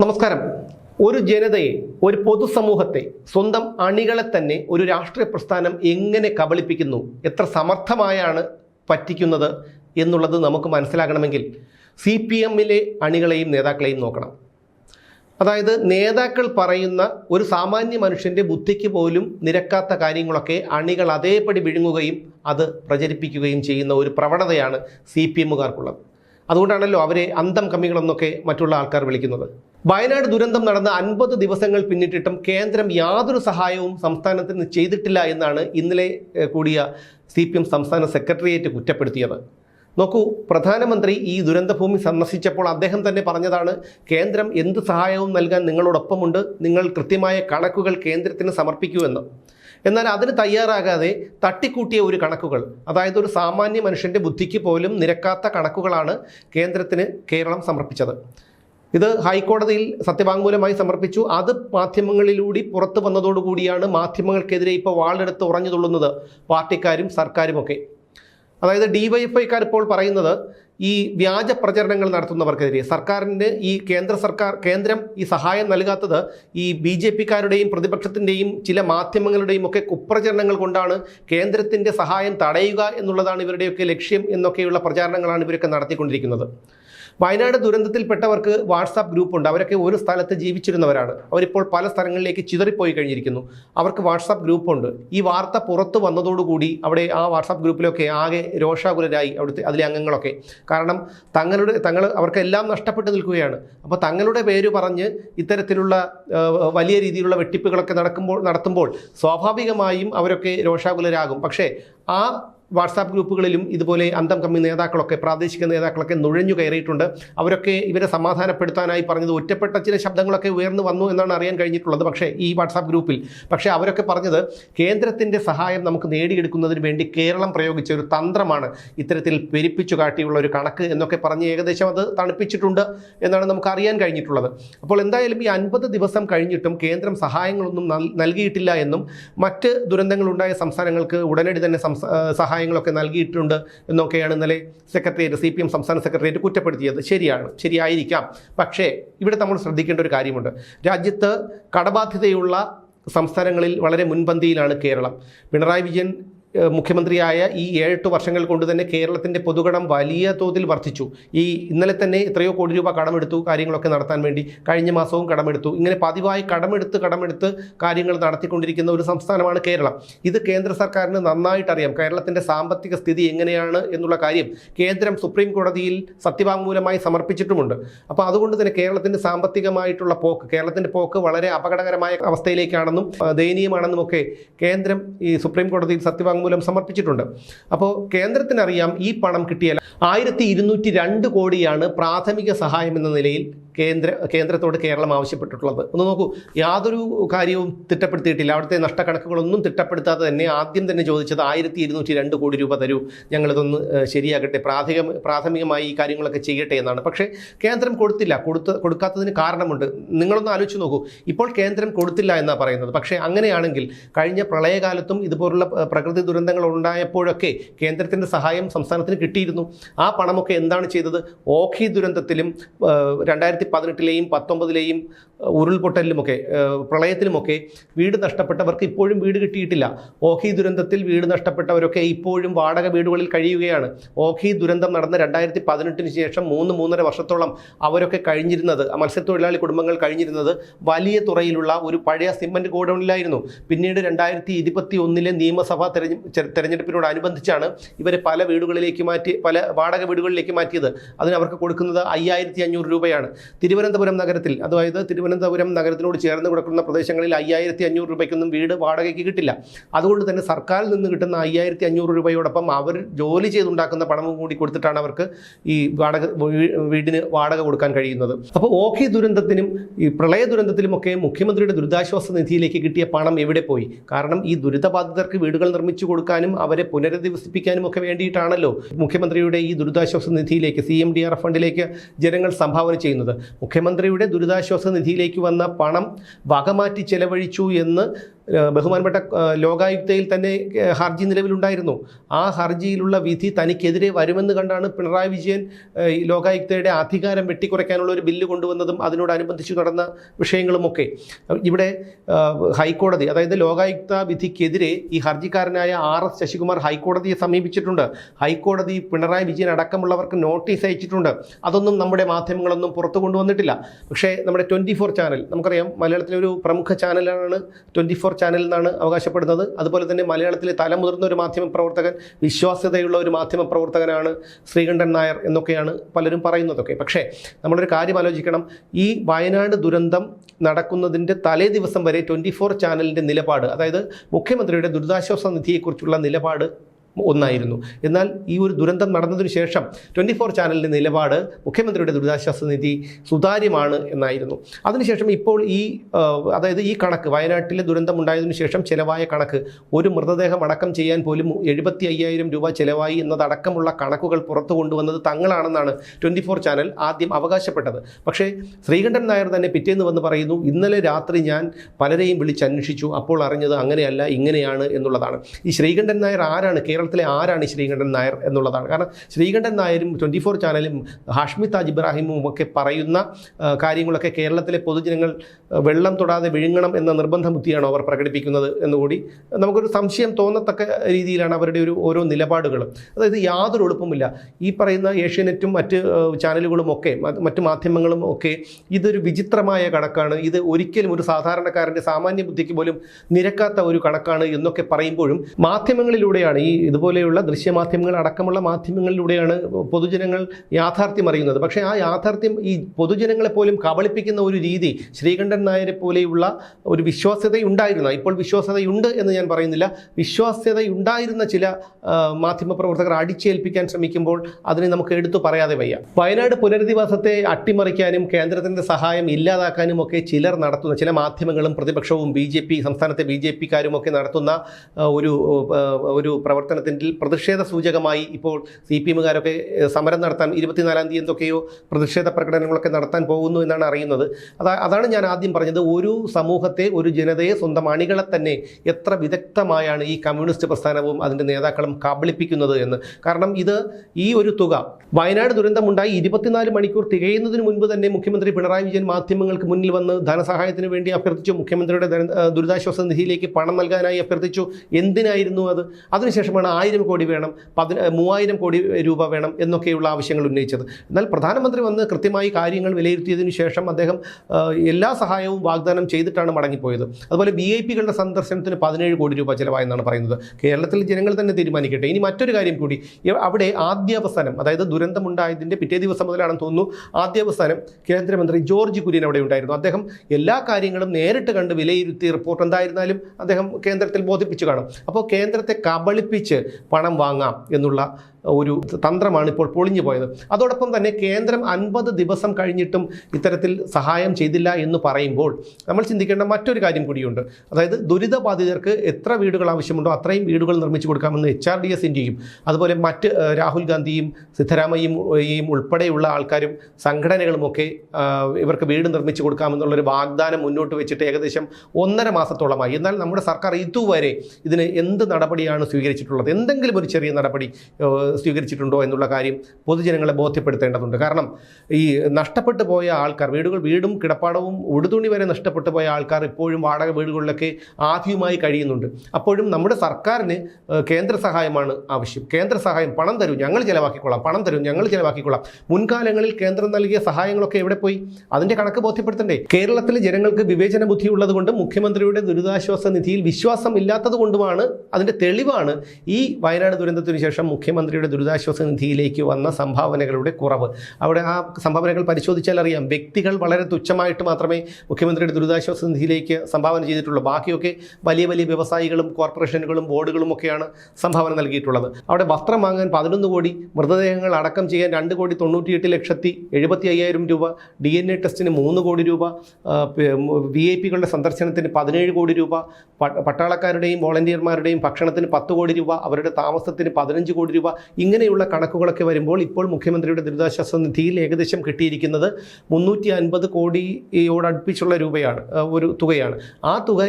നമസ്കാരം. ഒരു ജനതയെ ഒരു പൊതുസമൂഹത്തെ സ്വന്തം അണികളെ തന്നെ ഒരു രാഷ്ട്രീയ പ്രസ്ഥാനം എങ്ങനെ കബളിപ്പിക്കുന്നു എത്ര സമർത്ഥമായാണ് പറ്റിക്കുന്നത് എന്നുള്ളത് നമുക്ക് മനസ്സിലാകണമെങ്കിൽ സി പി എമ്മിലെ അണികളെയും നേതാക്കളെയും നോക്കണം. അതായത് നേതാക്കൾ പറയുന്ന ഒരു സാമാന്യ മനുഷ്യന്റെ ബുദ്ധിക്ക് പോലും നിരക്കാത്ത കാര്യങ്ങളൊക്കെ അണികൾ അതേപടി വിഴുങ്ങുകയും അത് പ്രചരിപ്പിക്കുകയും ചെയ്യുന്ന ഒരു പ്രവണതയാണ് സി പി എമ്മുകാർക്കുള്ളത്. അതുകൊണ്ടാണല്ലോ അവരെ അന്തം കമ്മികളെന്നൊക്കെ മറ്റുള്ള ആൾക്കാർ വിളിക്കുന്നത്. വയനാട് ദുരന്തം നടന്ന അൻപത് ദിവസങ്ങൾ പിന്നിട്ടിട്ടും കേന്ദ്രം യാതൊരു സഹായവും സംസ്ഥാനത്തിന് ചെയ്തിട്ടില്ല എന്നാണ് ഇന്നലെ കൂടിയ സി പി എം സംസ്ഥാന സെക്രട്ടേറിയറ്റ് കുറ്റപ്പെടുത്തിയത്. നോക്കൂ പ്രധാനമന്ത്രി ഈ ദുരന്തഭൂമി സന്ദർശിച്ചപ്പോൾ അദ്ദേഹം തന്നെ പറഞ്ഞതാണ് കേന്ദ്രം എന്ത് സഹായവും നൽകാൻ നിങ്ങളോടൊപ്പമുണ്ട് നിങ്ങൾ കൃത്യമായ കണക്കുകൾ കേന്ദ്രത്തിന് സമർപ്പിക്കൂ എന്ന്. എന്നാൽ അതിന് തയ്യാറാകാതെ തട്ടിക്കൂട്ടിയ ഒരു കണക്കുകൾ അതായത് ഒരു സാമാന്യ മനുഷ്യന്റെ ബുദ്ധിക്ക് പോലും നിരക്കാത്ത കണക്കുകളാണ് കേന്ദ്രത്തിന് കേരളം സമർപ്പിച്ചത്. ഇത് ഹൈക്കോടതിയിൽ സത്യവാങ്മൂലമായി സമർപ്പിച്ചു. അത് മാധ്യമങ്ങളിലൂടെ പുറത്തു വന്നതോടുകൂടിയാണ് മാധ്യമങ്ങൾക്കെതിരെ ഇപ്പോൾ വാളെടുത്ത് ഉറഞ്ഞു തുള്ളുന്നത് പാർട്ടിക്കാരും സർക്കാരുമൊക്കെ. അതായത് ഡിവൈഎഫ്ഐക്കാർ ഇപ്പോൾ പറയുന്നത് ഈ വ്യാജ പ്രചരണങ്ങൾ നടത്തുന്നവർക്കെതിരെ. സർക്കാരിന്റെ ഈ കേന്ദ്ര സർക്കാർ കേന്ദ്രം ഈ സഹായം നൽകാത്തത് ഈ ബി ജെ പിക്കാരുടെയും പ്രതിപക്ഷത്തിന്റെയും ചില മാധ്യമങ്ങളുടെയും ഒക്കെ കുപ്രചരണങ്ങൾ കൊണ്ടാണ് കേന്ദ്രത്തിന്റെ സഹായം തടയുക എന്നുള്ളതാണ് ഇവരുടെയൊക്കെ ലക്ഷ്യം എന്നൊക്കെയുള്ള പ്രചാരണങ്ങളാണ് ഇവരൊക്കെ നടത്തിക്കൊണ്ടിരിക്കുന്നത്. വയനാട് ദുരന്തത്തിൽപ്പെട്ടവർക്ക് വാട്സാപ്പ് ഗ്രൂപ്പുണ്ട്. അവരൊക്കെ ഒരു സ്ഥലത്ത് ജീവിച്ചിരുന്നവരാണ്. അവരിപ്പോൾ പല സ്ഥലങ്ങളിലേക്ക് ചിതറിപ്പോയി കഴിഞ്ഞിരിക്കുന്നു. അവർക്ക് വാട്സാപ്പ് ഗ്രൂപ്പുണ്ട്. ഈ വാർത്ത പുറത്തു വന്നതോടുകൂടി അവിടെ ആ വാട്സാപ്പ് ഗ്രൂപ്പിലൊക്കെ ആകെ രോഷാകുലരായി അവിടുത്തെ അതിലെ അംഗങ്ങളൊക്കെ. കാരണം തങ്ങളുടെ തങ്ങൾ അവർക്കെല്ലാം നഷ്ടപ്പെട്ടു നിൽക്കുകയാണ്. അപ്പോൾ തങ്ങളുടെ പേര് പറഞ്ഞ് ഇത്തരത്തിലുള്ള വലിയ രീതിയിലുള്ള വെട്ടിപ്പുകളൊക്കെ നടക്കുമ്പോൾ നടത്തുമ്പോൾ സ്വാഭാവികമായും അവരൊക്കെ രോഷാകുലരാകും. പക്ഷേ ആ വാട്സാപ്പ് ഗ്രൂപ്പുകളിലും ഇതുപോലെ അന്തം കമ്മി നേതാക്കളൊക്കെ പ്രാദേശിക നേതാക്കളൊക്കെ നുഴഞ്ഞു കയറിയിട്ടുണ്ട്. അവരൊക്കെ ഇവരെ സമാധാനപ്പെടുത്താനായി പറഞ്ഞത് ഒറ്റപ്പെട്ട ചില ശബ്ദങ്ങളൊക്കെ ഉയർന്നു വന്നു എന്നാണ് അറിയാൻ കഴിഞ്ഞിട്ടുള്ളത് പക്ഷേ ഈ വാട്സാപ്പ് ഗ്രൂപ്പിൽ. പക്ഷേ അവരൊക്കെ പറഞ്ഞത് കേന്ദ്രത്തിന്റെ സഹായം നമുക്ക് നേടിയെടുക്കുന്നതിന് വേണ്ടി കേരളം പ്രയോഗിച്ച ഒരു തന്ത്രമാണ് ഇത്തരത്തിൽ പെരുപ്പിച്ചു കാട്ടിയുള്ള ഒരു കണക്ക് എന്നൊക്കെ പറഞ്ഞ് ഏകദേശം അത് തണുപ്പിച്ചിട്ടുണ്ട് എന്നാണ് നമുക്ക് അറിയാൻ കഴിഞ്ഞിട്ടുള്ളത്. അപ്പോൾ എന്തായാലും ഈ അൻപത് ദിവസം കഴിഞ്ഞിട്ടും കേന്ദ്രം സഹായങ്ങളൊന്നും നൽ- നൽകിയിട്ടില്ല എന്നും മറ്റ് ദുരന്തങ്ങളുണ്ടായ സംസ്ഥാനങ്ങൾക്ക് ഉടനടി തന്നെ ആ, സഹായങ്ങളൊക്കെ നൽകിയിട്ടുണ്ട് എന്നൊക്കെയാണ് ഇന്നലെ സെക്രട്ടേറിയറ്റ് സി പി എം സംസ്ഥാന സെക്രട്ടേറിയറ്റ് കുറ്റപ്പെടുത്തിയത്. ശരിയാണ് ശരിയായിരിക്കാം. പക്ഷേ ഇവിടെ നമ്മൾ ശ്രദ്ധിക്കേണ്ട ഒരു കാര്യമുണ്ട്. രാജ്യത്ത് കടബാധ്യതയുള്ള സംസ്ഥാനങ്ങളിൽ വളരെ മുൻപന്തിയിലാണ് കേരളം. പിണറായി വിജയൻ മുഖ്യമന്ത്രിയായ ഈ ഏഴെട്ട് വർഷങ്ങൾ കൊണ്ട് തന്നെ കേരളത്തിന്റെ പൊതുകടം വലിയ തോതിൽ വർദ്ധിച്ചു. ഈ ഇന്നലെ തന്നെ എത്രയോ കോടി രൂപ കടമെടുത്തു കാര്യങ്ങളൊക്കെ നടത്താൻ വേണ്ടി. കഴിഞ്ഞ മാസവും കടമെടുത്തു. ഇങ്ങനെ പതിവായി കടമെടുത്ത് കടമെടുത്ത് കാര്യങ്ങൾ നടത്തിക്കൊണ്ടിരിക്കുന്ന ഒരു സംസ്ഥാനമാണ് കേരളം. ഇത് കേന്ദ്ര സർക്കാരിന് നന്നായിട്ട് അറിയാം കേരളത്തിന്റെ സാമ്പത്തിക സ്ഥിതി എങ്ങനെയാണ് എന്നുള്ള കാര്യം കേന്ദ്രം സുപ്രീം കോടതിയിൽ സത്യവാങ്മൂലമായി സമർപ്പിച്ചിട്ടുമുണ്ട്. അപ്പോൾ അതുകൊണ്ട് തന്നെ കേരളത്തിന്റെ സാമ്പത്തികമായിട്ടുള്ള പോക്ക് കേരളത്തിന്റെ പോക്ക് വളരെ അപകടകരമായ അവസ്ഥയിലേക്കാണെന്നും ദയനീയമാണെന്നും ഒക്കെ കേന്ദ്രം ഈ സുപ്രീം കോടതിയിൽ സത്യവാങ്മൂലം സമർപ്പിച്ചിട്ടുണ്ട്. അപ്പോൾ കേന്ദ്രത്തിനറിയാം ഈ പണം കിട്ടിയാൽ ആയിരത്തി കോടിയാണ് പ്രാഥമിക സഹായം എന്ന നിലയിൽ കേന്ദ്ര കേന്ദ്രത്തോട് കേരളം ആവശ്യപ്പെട്ടിട്ടുള്ളത്. ഒന്ന് നോക്കൂ യാതൊരു കാര്യവും തിട്ടപ്പെടുത്തിയിട്ടില്ല. അവിടുത്തെ നഷ്ടക്കണക്കുകളൊന്നും തിട്ടപ്പെടുത്താതെ തന്നെ ആദ്യം തന്നെ ചോദിച്ചത് ആയിരത്തി ഇരുന്നൂറ്റി രണ്ട് കോടി രൂപ തരൂ. ഞങ്ങളിതൊന്ന് ശരിയാകട്ടെ പ്രാഥമിക പ്രാഥമികമായി ഈ കാര്യങ്ങളൊക്കെ ചെയ്യട്ടെ എന്നാണ്. പക്ഷേ കേന്ദ്രം കൊടുത്തില്ല. കൊടുത്ത് കൊടുക്കാത്തതിന് കാരണമുണ്ട്. നിങ്ങളൊന്ന് ആലോചിച്ച് നോക്കൂ. ഇപ്പോൾ കേന്ദ്രം കൊടുത്തില്ല എന്നാണ് പറയുന്നത്. പക്ഷേ അങ്ങനെയാണെങ്കിൽ കഴിഞ്ഞ പ്രളയകാലത്തും ഇതുപോലുള്ള പ്രകൃതി ദുരന്തങ്ങൾ ഉണ്ടായപ്പോഴൊക്കെ കേന്ദ്രത്തിന്റെ സഹായം സംസ്ഥാനത്തിന് കിട്ടിയിരുന്നു. ആ പണമൊക്കെ എന്താണ് ചെയ്തത്? ഓഖി ദുരന്തത്തിലും ഏഹ്, രണ്ടായിരത്തി പതിനെട്ടിലെയും പത്തൊമ്പതിലെയും ഉരുൾപൊട്ടലിലുമൊക്കെ പ്രളയത്തിലുമൊക്കെ വീട് നഷ്ടപ്പെട്ടവർക്ക് ഇപ്പോഴും വീട് കിട്ടിയിട്ടില്ല. ഓഖി ദുരന്തത്തിൽ വീട് നഷ്ടപ്പെട്ടവരൊക്കെ ഇപ്പോഴും വാടക വീടുകളിൽ കഴിയുകയാണ്. ഓഖി ദുരന്തം നടന്ന രണ്ടായിരത്തി പതിനെട്ടിന് ശേഷം മൂന്ന് മൂന്നര വർഷത്തോളം അവരൊക്കെ കഴിഞ്ഞിരുന്നത് മത്സ്യത്തൊഴിലാളി കുടുംബങ്ങൾ കഴിഞ്ഞിരുന്നത് വലിയ തുറയിലുള്ള ഒരു പഴയ സിമന്റ് ഗോഡൗണിലായിരുന്നു. പിന്നീട് രണ്ടായിരത്തി ഇരുപത്തി ഒന്നിലെ നിയമസഭാ തെരഞ്ഞെ തെരഞ്ഞെടുപ്പിനോടനുബന്ധിച്ചാണ് ഇവരെ പല വീടുകളിലേക്ക് മാറ്റി പല വാടക വീടുകളിലേക്ക് മാറ്റിയത്. അതിന് അവർക്ക് കൊടുക്കുന്നത് അയ്യായിരത്തി അഞ്ഞൂറ് രൂപയാണ്. തിരുവനന്തപുരം നഗരത്തിൽ അതായത് തിരുവനന്തപുരം നഗരത്തിനോട് ചേർന്ന് കിടക്കുന്ന പ്രദേശങ്ങളിൽ അയ്യായിരത്തി അഞ്ഞൂറ് രൂപയ്ക്കൊന്നും വീട് വാടകയ്ക്ക് കിട്ടില്ല. അതുകൊണ്ട് തന്നെ സർക്കാരിൽ നിന്ന് കിട്ടുന്ന അയ്യായിരത്തി അഞ്ഞൂറ് രൂപയോടൊപ്പം അവർ ജോലി ചെയ്തുണ്ടാക്കുന്ന പണവും കൂടി കൊടുത്തിട്ടാണ് അവർക്ക് ഈ വാടക വീടിന് വാടക കൊടുക്കാൻ കഴിയുന്നത്. അപ്പോൾ ഓഖി ദുരന്തത്തിനും ഈ പ്രളയ ദുരന്തത്തിലുമൊക്കെ മുഖ്യമന്ത്രിയുടെ ദുരിതാശ്വാസ നിധിയിലേക്ക് കിട്ടിയ പണം എവിടെ പോയി? കാരണം ഈ ദുരിതബാധിതർക്ക് വീടുകൾ നിർമ്മിച്ചു കൊടുക്കാനും അവരെ പുനരധിവസിപ്പിക്കാനും ഒക്കെ വേണ്ടിയിട്ടാണല്ലോ മുഖ്യമന്ത്രിയുടെ ഈ ദുരിതാശ്വാസ നിധിയിലേക്ക് സി എം ഡി ആർ ഫണ്ടിലേക്ക് ജനങ്ങൾ സംഭാവന ചെയ്യുന്നത്. മുഖ്യമന്ത്രിയുടെ ദുരിതാശ്വാസ നിധിയിലേക്ക് വന്ന പണം വകമാറ്റി ചെലവഴിച്ചു എന്ന് ബഹുമാനപ്പെട്ട ലോകായുക്തയിൽ തന്നെ ഹർജി നിലവിലുണ്ടായിരുന്നു. ആ ഹർജിയിലുള്ള വിധി തനിക്കെതിരെ വരുമെന്ന് കണ്ടാണ് പിണറായി വിജയൻ ലോകായുക്തയുടെ അധികാരം വെട്ടിക്കുറയ്ക്കാനുള്ള ഒരു ബില്ല് കൊണ്ടുവന്നതും അതിനോടനുബന്ധിച്ച് നടന്ന വിഷയങ്ങളുമൊക്കെ. ഇവിടെ ഹൈക്കോടതി അതായത് ലോകായുക്ത വിധിക്കെതിരെ ഈ ഹർജിക്കാരനായ ആർ എസ് ശശികുമാർ ഹൈക്കോടതിയെ സമീപിച്ചിട്ടുണ്ട്. ഹൈക്കോടതി പിണറായി വിജയൻ അടക്കമുള്ളവർക്ക് നോട്ടീസ് അയച്ചിട്ടുണ്ട്. അതൊന്നും നമ്മുടെ മാധ്യമങ്ങളൊന്നും പുറത്തു കൊണ്ടുവന്നിട്ടില്ല. പക്ഷേ നമ്മുടെ ട്വന്റി ഫോർ ചാനൽ നമുക്കറിയാം മലയാളത്തിലെ ഒരു പ്രമുഖ ചാനലാണ് ട്വന്റി ഫോർ ചാനൽ എന്നാണ് അവകാശപ്പെടുന്നത്. അതുപോലെ തന്നെ മലയാളത്തിലെ തലമുതിർന്ന ഒരു മാധ്യമ പ്രവർത്തകൻ വിശ്വാസ്യതയുള്ള ഒരു മാധ്യമ പ്രവർത്തകനാണ് ശ്രീകണ്ഠൻ നായർ എന്നൊക്കെയാണ് പലരും പറയുന്നതൊക്കെ. പക്ഷേ നമ്മളൊരു കാര്യം ആലോചിക്കണം. ഈ വയനാട് ദുരന്തം നടക്കുന്നതിന്റെ തലേ ദിവസം വരെ ട്വന്റി ഫോർ ചാനലിന്റെ നിലപാട് അതായത് മുഖ്യമന്ത്രിയുടെ ദുരിതാശ്വാസ നിധിയെക്കുറിച്ചുള്ള നിലപാട് ഒന്നായിരുന്നു. എന്നാൽ ഈ ഒരു ദുരന്തം നടന്നതിന് ശേഷം ട്വന്റി ഫോർ ചാനലിന്റെ നിലപാട് മുഖ്യമന്ത്രിയുടെ ദുരിതാശ്വാസ നിധി സുതാര്യമാണ് എന്നായിരുന്നു. അതിനുശേഷം ഇപ്പോൾ ഈ അതായത് ഈ കണക്ക് വയനാട്ടിലെ ദുരന്തം ഉണ്ടായതിനു ശേഷം ചിലവായ കണക്ക് ഒരു മൃതദേഹം അടക്കം ചെയ്യാൻ പോലും എഴുപത്തി അയ്യായിരം രൂപ ചിലവായി എന്നതടക്കമുള്ള കണക്കുകൾ പുറത്തു കൊണ്ടുവന്നത് തങ്ങളാണെന്നാണ് ട്വന്റി ഫോർ ചാനൽ ആദ്യം അവകാശപ്പെട്ടത്. പക്ഷേ ശ്രീകണ്ഠൻ നായർ തന്നെ പിറ്റേന്ന് വന്ന് പറയുന്നു ഇന്നലെ രാത്രി ഞാൻ പലരെയും വിളിച്ചന്വേഷിച്ചു അപ്പോൾ അറിഞ്ഞത് അങ്ങനെയല്ല ഇങ്ങനെയാണ് എന്നുള്ളതാണ്. ഈ ശ്രീകണ്ഠൻ നായർ ആരാണ്? കേരളത്തിലെ ആരാണ് ശ്രീകണ്ഠൻ നായർ എന്നുള്ളതാണ്. കാരണം ശ്രീകണ്ഠൻ നായരും ട്വന്റി ഫോർ ചാനലും ഹാഷ്മി താജ് ഇബ്രാഹിമും ഒക്കെ പറയുന്ന കാര്യങ്ങളൊക്കെ കേരളത്തിലെ പൊതുജനങ്ങൾ വെള്ളം തൊടാതെ വിഴുങ്ങണം എന്ന നിർബന്ധ ബുദ്ധിയാണോ അവർ പ്രകടിപ്പിക്കുന്നത് എന്നുകൂടി നമുക്കൊരു സംശയം തോന്നത്തക്ക രീതിയിലാണ് അവരുടെ ഒരു ഓരോ നിലപാടുകൾ അതായത് യാതൊരു എളുപ്പമില്ല ഈ പറയുന്ന ഏഷ്യാനെറ്റും മറ്റ് ചാനലുകളും ഒക്കെ മറ്റ് മാധ്യമങ്ങളും ഒക്കെ ഇതൊരു വിചിത്രമായ കണക്കാണ്. ഇത് ഒരിക്കലും ഒരു സാധാരണക്കാരന്റെ സാമാന്യ ബുദ്ധിക്ക് പോലും നിരക്കാത്ത ഒരു കണക്കാണ് എന്നൊക്കെ പറയുമ്പോഴും മാധ്യമങ്ങളിലൂടെയാണ് ഈ ഇതുപോലെയുള്ള ദൃശ്യമാധ്യമങ്ങൾ അടക്കമുള്ള മാധ്യമങ്ങളിലൂടെയാണ് പൊതുജനങ്ങൾ യാഥാർത്ഥ്യം അറിയുന്നത്. പക്ഷേ ആ യാഥാർത്ഥ്യം ഈ പൊതുജനങ്ങളെ പോലും കബളിപ്പിക്കുന്ന ഒരു രീതി ശ്രീകണ്ഠൻ നായരെ പോലെയുള്ള ഒരു വിശ്വാസ്യതയുണ്ടായിരുന്ന? ഇപ്പോൾ വിശ്വാസ്യതയുണ്ട് എന്ന് ഞാൻ പറയുന്നില്ല. വിശ്വാസ്യതയുണ്ടായിരുന്ന ചില മാധ്യമപ്രവർത്തകർ അടിച്ചേൽപ്പിക്കാൻ ശ്രമിക്കുമ്പോൾ അതിനെ നമുക്ക് എടുത്തു പറയാതെ വയ്യ. വയനാട് പുനരധിവാസത്തെ അട്ടിമറിക്കാനും കേന്ദ്രത്തിന്റെ സഹായം ഇല്ലാതാക്കാനും ഒക്കെ ചിലർ നടത്തുന്ന ചില മാധ്യമങ്ങളും പ്രതിപക്ഷവും ബി ജെ പി സംസ്ഥാനത്തെ ബി ജെ പിക്കാരും ഒക്കെ നടത്തുന്ന ഒരു ഒരു ആ, ഒരു പ്രതിഷേധ സൂചകമായി ഇപ്പോൾ സി പി എമ്മുകാരൊക്കെ സമരം നടത്താൻ ഇരുപത്തിനാലാം തീയതി എന്തൊക്കെയോ പ്രതിഷേധ പ്രകടനങ്ങളൊക്കെ നടത്താൻ പോകുന്നു എന്നാണ് അറിയുന്നത്. അതാ അതാണ് ഞാൻ ആദ്യം പറഞ്ഞത്. ഒരു സമൂഹത്തെ ഒരു ജനതയെ സ്വന്തം അണികളെ തന്നെ എത്ര വിദഗ്ധമായാണ് ഈ കമ്മ്യൂണിസ്റ്റ് പ്രസ്ഥാനവും അതിന്റെ നേതാക്കളും കബളിപ്പിക്കുന്നത് എന്ന്. കാരണം ഇത് ഈ ഒരു തുക വയനാട് ദുരന്തമുണ്ടായി ഇരുപത്തിനാല് മണിക്കൂർ തികയുന്നതിന് മുൻപ് തന്നെ മുഖ്യമന്ത്രി പിണറായി വിജയൻ മാധ്യമങ്ങൾക്ക് മുന്നിൽ വന്ന് ധനസഹായത്തിന് വേണ്ടി അഭ്യർത്ഥിച്ചു. മുഖ്യമന്ത്രിയുടെ ദുരിതാശ്വാസ നിധിയിലേക്ക് പണം നൽകാനായി അഭ്യർത്ഥിച്ചു. എന്തിനായിരുന്നു അത്? അതിനുശേഷമാണ് ആയിരം കോടി വേണം പതിന മൂവായിരം കോടി രൂപ വേണം എന്നൊക്കെയുള്ള ആവശ്യങ്ങൾ ഉന്നയിച്ചത്. എന്നാൽ പ്രധാനമന്ത്രി വന്ന് കൃത്യമായി കാര്യങ്ങൾ വിലയിരുത്തിയതിന് ശേഷം അദ്ദേഹം എല്ലാ സഹായവും വാഗ്ദാനം ചെയ്തിട്ടാണ് മടങ്ങിപ്പോയത്. അതുപോലെ ബി ഐ പികളുടെ സന്ദർശനത്തിന് പതിനേഴ് കോടി രൂപ ചിലവായെന്നാണ് പറയുന്നത്. കേരളത്തിൽ ജനങ്ങൾ തന്നെ തീരുമാനിക്കട്ടെ. ഇനി മറ്റൊരു കാര്യം കൂടി. അവിടെ ആദ്യാവസാനം അതായത് ദുരന്തമുണ്ടായതിന്റെ പിറ്റേ ദിവസം മുതലാണെന്ന് തോന്നുന്നു ആദ്യാവസാനം കേന്ദ്രമന്ത്രി ജോർജ് കുര്യൻ അവിടെ ഉണ്ടായിരുന്നു. അദ്ദേഹം എല്ലാ കാര്യങ്ങളും നേരിട്ട് കണ്ട് വിലയിരുത്തി റിപ്പോർട്ട് എന്തായിരുന്നാലും അദ്ദേഹം കേന്ദ്രത്തിൽ ബോധിപ്പിച്ചു കാണും. അപ്പോൾ കേന്ദ്രത്തെ കബളിപ്പിച്ച് പണം വാങ്ങാം എന്നുള്ള ഒരു തന്ത്രമാണ് ഇപ്പോൾ പൊളിഞ്ഞു പോയത്. അതോടൊപ്പം തന്നെ കേന്ദ്രം അൻപത് ദിവസം കഴിഞ്ഞിട്ടും ഇത്തരത്തിൽ സഹായം ചെയ്തില്ല എന്ന് പറയുമ്പോൾ നമ്മൾ ചിന്തിക്കേണ്ട മറ്റൊരു കാര്യം കൂടിയുണ്ട്. അതായത് ദുരിതബാധിതർക്ക് എത്ര വീടുകൾ ആവശ്യമുണ്ടോ അത്രയും വീടുകൾ നിർമ്മിച്ചു കൊടുക്കാമെന്ന് എച്ച് ആർ ഡി എസിന്റെയും അതുപോലെ മറ്റ് രാഹുൽ ഗാന്ധിയും സിദ്ധരാമയ്യയും ഉൾപ്പെടെയുള്ള ആൾക്കാരും സംഘടനകളുമൊക്കെ ഇവർക്ക് വീട് നിർമ്മിച്ചു കൊടുക്കാമെന്നുള്ളൊരു വാഗ്ദാനം മുന്നോട്ട് വെച്ചിട്ട് ഏകദേശം ഒന്നര മാസത്തോളമായി. എന്നാൽ നമ്മുടെ സർക്കാർ ഇതുവരെ ഇതിന് എന്ത് നടപടിയാണ് സ്വീകരിച്ചിട്ടുള്ളത്? എന്തെങ്കിലും ഒരു ചെറിയ നടപടി സ്വീകരിച്ചിട്ടുണ്ടോ എന്നുള്ള കാര്യം പൊതുജനങ്ങളെ ബോധ്യപ്പെടുത്തേണ്ടതുണ്ട്. കാരണം ഈ നഷ്ടപ്പെട്ടു പോയ ആൾക്കാർ വീടുകൾ വീടും കിടപ്പാടവും ഉടുതുണി വരെ നഷ്ടപ്പെട്ടു പോയ ആൾക്കാർ ഇപ്പോഴും വാടക വീടുകളിലൊക്കെ ആദ്യമായി കഴിയുന്നുണ്ട്. അപ്പോഴും നമ്മുടെ സർക്കാരിന് കേന്ദ്ര സഹായമാണ് ആവശ്യം. കേന്ദ്ര സഹായം പണം തരും ഞങ്ങൾ ചിലവാക്കിക്കൊള്ളാം പണം തരും ഞങ്ങൾ ചിലവാക്കിക്കൊള്ളാം. മുൻകാലങ്ങളിൽ കേന്ദ്രം നൽകിയ സഹായങ്ങളൊക്കെ എവിടെ പോയി? അതിന്റെ കണക്ക് ബോധ്യപ്പെടുത്തണ്ടേ? കേരളത്തിലെ ജനങ്ങൾക്ക് വിവേചന ബുദ്ധി ഉള്ളതുകൊണ്ട് മുഖ്യമന്ത്രിയുടെ ദുരിതാശ്വാസ നിധിയിൽ വിശ്വാസം ഇല്ലാത്തത് കൊണ്ടുമാണ് അതിന്റെ തെളിവാണ് ഈ വയനാട് ദുരന്തത്തിനു ശേഷം മുഖ്യമന്ത്രിയുടെ ദുരിതാശ്വാസ നിധിയിലേക്ക് വന്ന സംഭാവനകളുടെ കുറവ്. അവിടെ ആ സംഭാവനകൾ പരിശോധിച്ചാൽ അറിയാം. വ്യക്തികൾ വളരെ തുച്ഛമായിട്ട് മാത്രമേ മുഖ്യമന്ത്രിയുടെ ദുരിതാശ്വാസ നിധിയിലേക്ക് സംഭാവന ചെയ്തിട്ടുള്ളൂ. ബാക്കിയൊക്കെ വലിയ വലിയ വ്യവസായികളും കോർപ്പറേഷനുകളും ബോർഡുകളും ഒക്കെയാണ് സംഭാവന നൽകിയിട്ടുള്ളത്. അവിടെ വസ്ത്രം വാങ്ങാൻ പതിനൊന്ന് കോടി മൃതദേഹങ്ങൾ അടക്കം ചെയ്യാൻ രണ്ട് കോടി തൊണ്ണൂറ്റിയെട്ട് ലക്ഷത്തി എഴുപത്തി അയ്യായിരം രൂപ ഡി എൻ എ ടെസ്റ്റിന് മൂന്ന് കോടി രൂപ വി ഐ പികളുടെ സന്ദർശനത്തിന് പതിനേഴ് കോടി രൂപ പട്ടാളക്കാരുടെയും വോളണ്ടിയർമാരുടെയും ഭക്ഷണത്തിന് പത്ത് കോടി രൂപ അവരുടെ താമസത്തിന് പതിനഞ്ച് കോടി രൂപ ഇങ്ങനെയുള്ള കണക്കുകളൊക്കെ വരുമ്പോൾ ഇപ്പോൾ മുഖ്യമന്ത്രിയുടെ ദുരിതാശ്വാസ നിധിയിൽ ഏകദേശം കിട്ടിയിരിക്കുന്നത് മുന്നൂറ്റി അൻപത് കോടിയോടടുപ്പിച്ചുള്ള രൂപയാണ് ഒരു തുകയാണ്. ആ തുക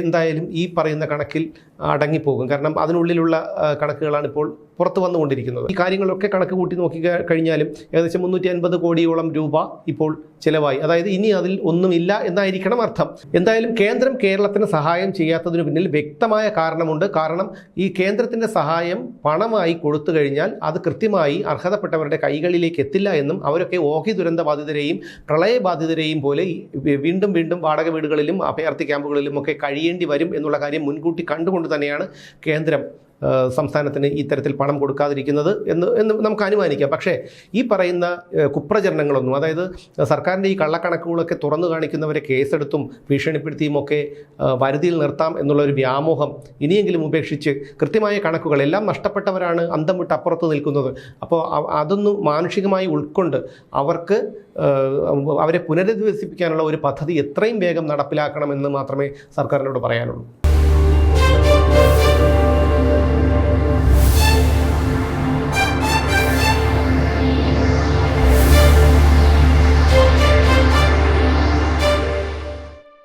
എന്തായാലും ഈ പറയുന്ന കണക്കിൽ അടങ്ങിപ്പോകും. കാരണം അതിനുള്ളിലുള്ള കണക്കുകളാണ് ഇപ്പോൾ പുറത്തു വന്നുകൊണ്ടിരിക്കുന്നത്. ഈ കാര്യങ്ങളൊക്കെ കണക്ക് കൂട്ടി നോക്കി കഴിഞ്ഞാലും ഏകദേശം മുന്നൂറ്റി അൻപത് കോടിയോളം രൂപ ഇപ്പോൾ ചിലവായി. അതായത് ഇനി അതിൽ ഒന്നുമില്ല എന്നായിരിക്കണം അർത്ഥം. എന്തായാലും കേന്ദ്രം കേരളത്തിന് സഹായം ചെയ്യാത്തതിന് പിന്നിൽ വ്യക്തമായ കാരണമുണ്ട്. കാരണം ഈ കേന്ദ്രത്തിന്റെ സഹായം പണമായി കൊടുത്തു കഴിഞ്ഞാൽ അത് കൃത്യമായി അർഹതപ്പെട്ടവരുടെ കൈകളിലേക്ക് എത്തില്ല എന്നും അവരൊക്കെ ഓഹി ദുരന്ത ബാധിതരെയും പ്രളയബാധിതരെയും പോലെ വീണ്ടും വീണ്ടും വാടക വീടുകളിലും അഭയാർത്ഥി ക്യാമ്പുകളിലും ഒക്കെ കഴിയേണ്ടി വരും എന്നുള്ള കാര്യം മുൻകൂട്ടി കണ്ടുകൊണ്ട് തന്നെയാണ് കേന്ദ്രം സംസ്ഥാനത്തിന് ഇത്തരത്തിൽ പണം കൊടുക്കാതിരിക്കുന്നത് എന്ന് എന്ന് നമുക്ക് അനുമാനിക്കാം. പക്ഷേ ഈ പറയുന്ന കുപ്രചരണങ്ങളൊന്നും അതായത് സർക്കാരിന്റെ ഈ കള്ളക്കണക്കുകളൊക്കെ തുറന്നു കാണിക്കുന്നവരെ കേസെടുത്തും ഭീഷണിപ്പെടുത്തിയും ഒക്കെ വരുതിയിൽ നിർത്താം എന്നുള്ള ഒരു വ്യാമോഹം ഇനിയെങ്കിലും ഉപേക്ഷിച്ച് കൃത്യമായ കണക്കുകൾ എല്ലാം നഷ്ടപ്പെട്ടവരാണ് അന്തം വിട്ട് അപ്പുറത്ത് നിൽക്കുന്നത്. അപ്പോൾ അതൊന്നും മാനുഷികമായി ഉൾക്കൊണ്ട് അവർക്ക് അവരെ പുനരധിവസിപ്പിക്കാനുള്ള ഒരു പദ്ധതി എത്രയും വേഗം നടപ്പിലാക്കണമെന്ന് മാത്രമേ സർക്കാരിനോട് പറയാനുള്ളൂ.